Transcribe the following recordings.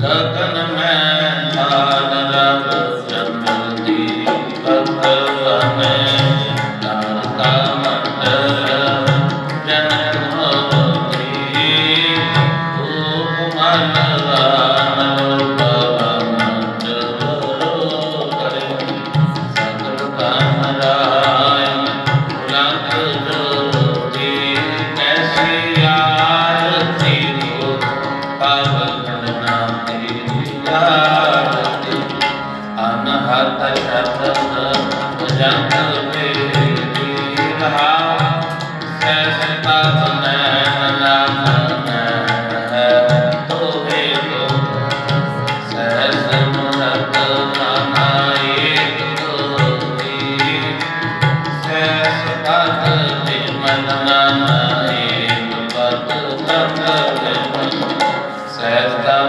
ਗਗਨ ਮੈਂ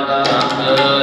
Thank you.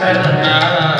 शरणा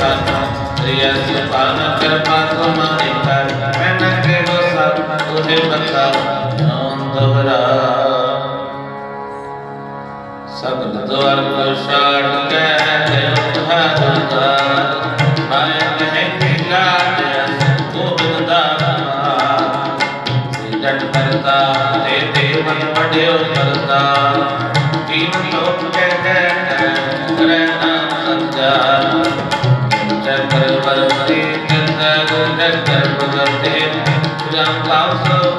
पानो प्रियस्य पान कर पातो माने कर मैं न करो सब तुझे बताओ नाम दोहरा सकल द्वार को शाड़ कहते उठाता मैं कहे मिला तू बिंदा सीधन करता ते ते मन बढ़े John Glauso.